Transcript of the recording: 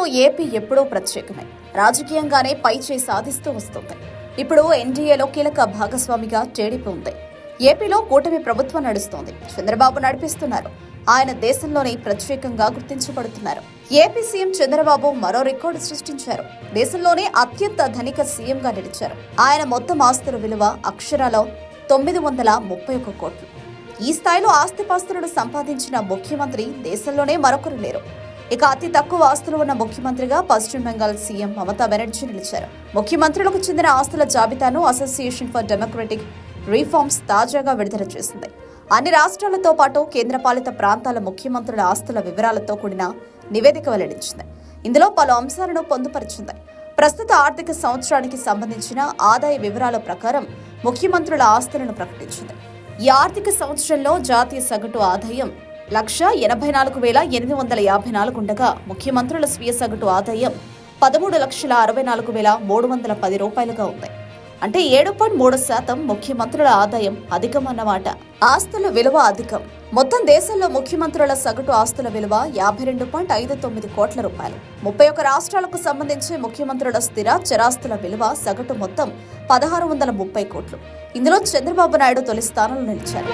విషయంలో ఏపీ ఎప్పుడో ప్రత్యేకమే. రాజకీయంగానే పై చేయి సాధిస్తూ వస్తుంది. ఇప్పుడు ఎన్డీఏలో కీలక భాగస్వామిగా టీడీపీ ఉంది ఏపీలో కూటమి ప్రభుత్వం నడుస్తోంది. చంద్రబాబు నడిపిస్తున్నారు. ఆయన దేశంలోనే ప్రత్యేకంగా గుర్తించబడుతున్నారు. ఏపీ సీఎం చంద్రబాబు మరో రికార్డు సృష్టించారు. దేశంలోనే అత్యంత ధనిక సీఎంగా నిలిచారు. ఆయన మొత్తం ఆస్తుల విలువ అక్షరాలో తొమ్మిది వందల ముప్పై ఒక్క కోట్లు. ఈ స్థాయిలో ఆస్తిపాస్తులను సంపాదించిన ముఖ్యమంత్రి దేశంలోనే మరొకరు లేరు. ఇక అతి తక్కువ ఆస్తులు ఉన్న ముఖ్యమంత్రిగా పశ్చిమ బెంగాల్ సీఎం మమతా బెనర్జీ నిలిచారు. ముఖ్యమంత్రులకు చెందిన ఆస్తుల జాబితాను అసోసియేషన్ ఫర్ డెమోక్రటిక్ రీఫార్మ్స్ తాజాగా విడుదల చేసింది. అన్ని రాష్ట్రాలతో పాటు కేంద్రపాలిత ప్రాంతాల ముఖ్యమంత్రుల ఆస్తుల వివరాలతో కూడిన నివేదిక వెల్లడించింది. ఇందులో పలు అంశాలను పొందుపరిచింది. ప్రస్తుత ఆర్థిక సంవత్సరానికి సంబంధించిన ఆదాయ వివరాల ప్రకారం ముఖ్యమంత్రుల ఆస్తులను ప్రకటించింది. ఈ ఆర్థిక సంవత్సరంలో జాతీయ సగటు ఆదాయం లక్ష ఎనభై నాలుగు వేల ఎనిమిది వందల యాభై నాలుగు ఉండగా ముఖ్యమంత్రుల స్వీయ సగటు ఆదాయం పదమూడు లక్షల అరవై నాలుగు వేల మూడు వందల పది రూపాయలుగా ఉంది. అంటే ఏడు పాయింట్ మూడు శాతం ముఖ్యమంత్రుల ఆదాయం అధికం అన్నమాట ఆస్తుల విలువ అధికం. మొత్తం దేశంలో ముఖ్యమంత్రుల సగటు ఆస్తుల విలువ యాభై రెండు పాయింట్ ఐదు తొమ్మిది కోట్ల రూపాయలు. ముప్పై ఒక్క రాష్ట్రాలకు సంబంధించి ముఖ్యమంత్రుల స్థిర చరాస్తుల విలువ సగటు మొత్తం పదహారు వందల ముప్పై కోట్లు. ఇందులో చంద్రబాబు నాయుడు తొలి స్థానంలో నిలిచారు.